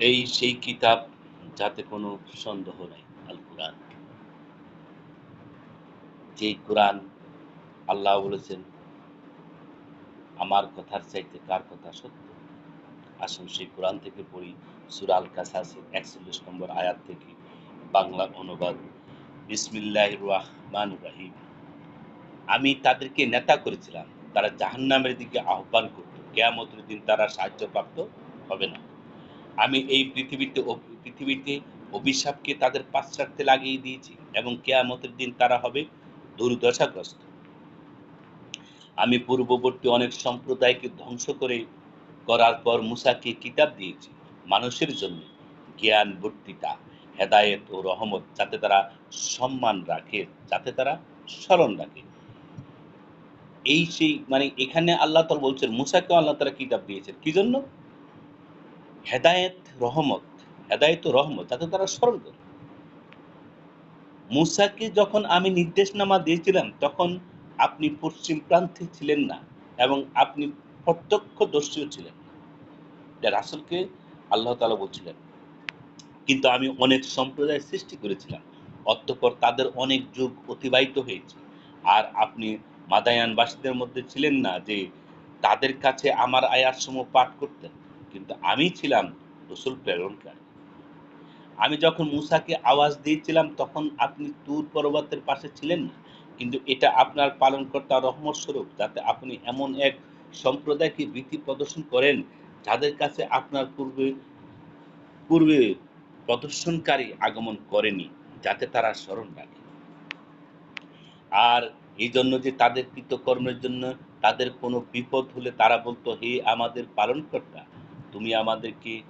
এই সেই কিতাব যাতে কোনো সন্দেহ নাই, আল কোরআন। যে কোরআন আল্লাহ বলেছেন, আমার কথার চাইতে কার কথা সত্য? আসুন সেই কোরআন থেকে পড়ি সুরাল কাসাসের একচল্লিশ নম্বর আয়াত থেকে বাংলা অনুবাদ। বিসমিল্লাহ রহমান রাহিম। আমি তাদেরকে নেতা করেছিলাম, তারা জাহান্নামের দিকে আহ্বান করত, কেয়ামতের দিন তারা সাহায্যপ্রাপ্ত হবে না। আমি এই পৃথিবীতে পৃথিবীতে অভিশাপকে তাদের পাশ্চাত্যে লাগিয়ে দিয়েছি এবং কেয়ামতের দিন তারা হবে দুর্দশাগ্রস্ত। আমি পূর্ববর্তী অনেক সম্প্রদায়কে ধ্বংস করে করার পর মুসাকে কিতাব দিয়েছি মানুষের জন্য জ্ঞান বর্তিতা হেদায়েত ও রহমত, যাতে তারা সম্মান রাখে, যাতে তারা স্মরণ রাখে। এই সেই মানে এখানে আল্লাহ তালা বলছেন, মুসাকেও আল্লাহ তারা কিতাব দিয়েছেন। কি জন্য? হেদায়েত রহমত হেদায়েত রহমত যাতে তারা স্মরণ করে। মুসাকে যখন আমি নির্দেশনামা দিয়েছিলাম, তখন আপনি পশ্চিম প্রান্তে ছিলেন না এবং আপনি প্রত্যক্ষ প্রত্যক্ষদর্শীও ছিলেন না। রাসুলকে আল্লাহ তালা বলছিলেন, কিন্তু আমি অনেক সম্প্রদায় সৃষ্টি করেছিলাম, অতঃপর তাদের অনেক যুগ অতিবাহিত হয়েছে। আর আপনি মাদায়ানবাসীদের মধ্যে ছিলেন না যে তাদের কাছে আমার আয়াতসমূহ পাঠ করতেন। কিন্তু আমি ছিলাম রসুল প্রেরণকারী। আমি যখন মুসাকে আওয়াজ দিয়েছিলাম, তখন আপনি তুর পর্বতের পাশে ছিলেন না। কিন্তু এটা আপনার পালনকর্তা রহমত স্বরূপ, যাতে আপনি এমন এক সম্প্রদায়কে ভীতি প্রদর্শন করেন, যাদের কাছে আপনার পূর্বে পূর্বে প্রদর্শনকারী আগমন করেনি, যাতে তারা স্মরণ রাখে। আর এই জন্য যে তাদের কৃতকর্মের জন্য তাদের কোনো বিপদ হলে তারা বলতো, হে আমাদের পালনকর্তা তুমি আমাদেরকে,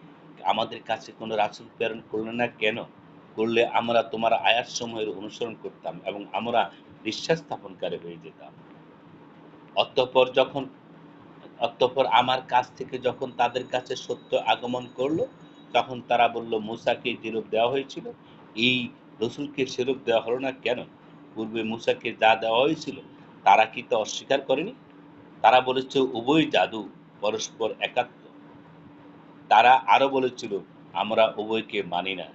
আমাদের কাছে কোনো রাসুল প্রেরণ করলে না কেন? করলে আমরা তোমার আয়াত সময়ের অনুসরণ করতাম এবং আমরা বিশ্বাস স্থাপনকারী হয়ে যেতাম। অতঃপর যখন, অতঃপর আমার কাছ থেকে যখন তাদের কাছে সত্য আগমন করল, তখন তারা বলল, মুসাকে যেরূপ দেওয়া হয়েছিল, এই রসুলকে সেরূপ দেওয়া হলো না কেন? পূর্বে মুসাকে যা দেওয়া হয়েছিল, তারা কি তা অস্বীকার করেনি? তারা বলেছে, উভয় জাদু পরস্পর একাত্ম তারা আরও বলেছিল, আমরা উভয়কে মানি না।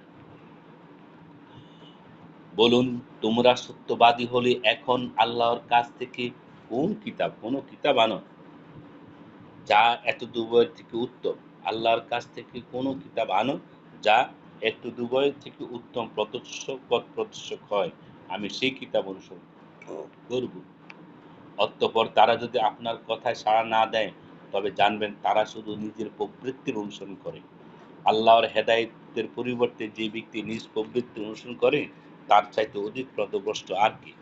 বলুন, তোমরা সত্যবাদী হলে এখন আল্লাহর কাছ থেকে কোন কিতাব কোন কিতাব আনো, যা এত দুবয়ের থেকে উত্তম? আল্লাহর কাছ থেকে কোনো কিতাব আনো, যা এত দুবয়ের থেকে উত্তম প্রদর্শক প্রদর্শক হয়? আমি সেই কিতাব অনুসরণ করব। অতঃপর তারা যদি আপনার কথায় সাড়া না দেয় তবে জানবেন তারা শুধু নিজের প্রবৃত্তির অনুসরণ করে। আল্লাহর হেদায়তের পরিবর্তে যে ব্যক্তি নিজ প্রবৃত্তির অনুসরণ করে, তার চাইতে অধিক প্রদভ্রষ্ট আর কি?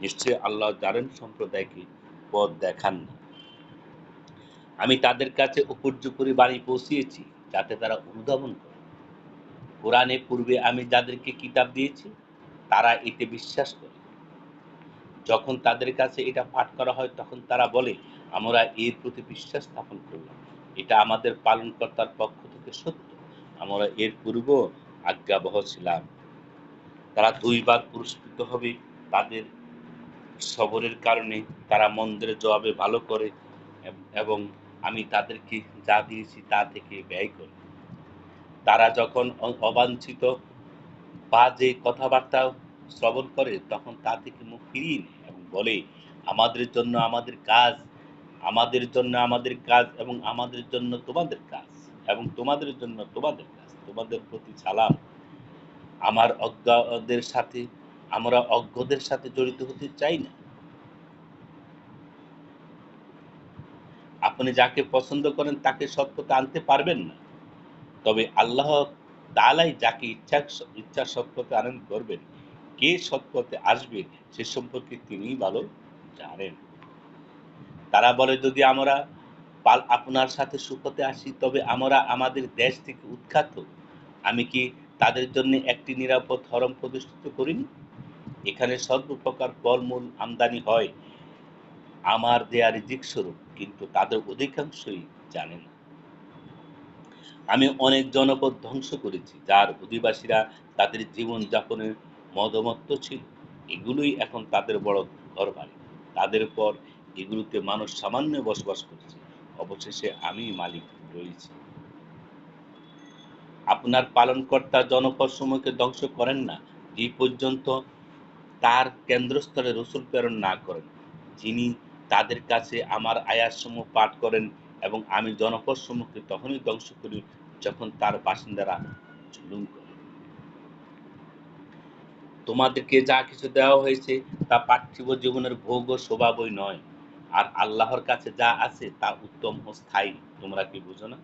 নিশ্চয়ই আল্লাহ জানেন সম্প্রদায়কে পথ দেখান না। আমি তাদের কাছে উপর্যুপরি বাণী পৌঁছিয়েছি, যাতে তারা অনুধাবন করে। কোরআনে পূর্বে আমি যাদেরকে কিতাব দিয়েছি, তারা এতে বিশ্বাস করে। যখন তাদের কাছে এটা পাঠ করা হয়, তখন তারা বলে আমরা এর প্রতি বিশ্বাস স্থাপন করলাম। এটা আমাদের পালনকর্তার পক্ষ থেকে সত্য। আমরা এর পূর্ব আজ্ঞাবহ ছিলাম। তারা দুইবার পুরস্কৃত হবে। তাদের সবরের কারণে তারা মন্দের জবাবে ভালো করে এবং আমি তাদেরকে যা দিয়েছি তা থেকে ব্যয় করি। তারা যখন অবাঞ্ছিত বা যে কথাবার্তা শ্রবণ করে, তখন তা থেকে মুখ ফিরিয়ে এবং বলে, আমাদের জন্য আমাদের কাজ আমাদের জন্য আমাদের কাজ এবং আমাদের জন্য তোমাদের কাজ এবং তোমাদের জন্য তোমাদের কাজ, তোমাদের প্রতি সালাম। আমার অজ্ঞদের সাথে, আমরা অজ্ঞদের সাথে জড়িত হতে চাই না। আপনি যাকে পছন্দ করেন তাকে সত্যতা আনতে পারবেন না। তবে আল্লাহ তালাই যাকে ইচ্ছা ইচ্ছা সত্যতে আনন্দ করবেন। কে সত্যতে আসবে সে সম্পর্কে তিনি ভালো জানেন। তারা বলে, যদি আমরা পাল আপনার সাথে সুখতে আসি, তবে আমরা আমাদের দেশ থেকে উৎখাত। আমি কি তাদের জন্য একটি নিরাপদ হরম প্রতিষ্ঠিত করিনি? এখানে সর্বপ্রকার ফলমূল আমদানি হয়। আমার দেয়া রিজিক স্বরূপ কিন্তু তাদের অধিকাংশই জানে না। আমি অনেক জনপদ ধ্বংস করেছি, যার অধিবাসীরা তাদের জীবন যাপনের মদমত্ত ছিল। এগুলোই এখন তাদের বড় ঘর বাড়ি তাদের পর এগুলোতে মানুষ সামান্য বসবাস করছে। অবশেষে আমি মালিক রয়েছি। আপনার পালনকর্তা জনপদসমূহকে ধ্বংস করেন না। যে পর্যন্ত তার কেন্দ্রস্থলে রসুল প্রেরণ না করেন, যিনি তাদের কাছে আমার আয়াতসমূহ পাঠ করেন এবং আমি জনপদসমূহকে তখনই ধ্বংস করি যখন তার বাসিন্দারা জুলুম করে। তোমাদেরকে যা কিছু দেওয়া হয়েছে তা পার্থিব জীবনের ভোগ ও স্বভাবই নয়। আর আল্লাহর কাছে যা আছে তা উত্তম ও স্থায়ী। তোমরা কি বুঝো না?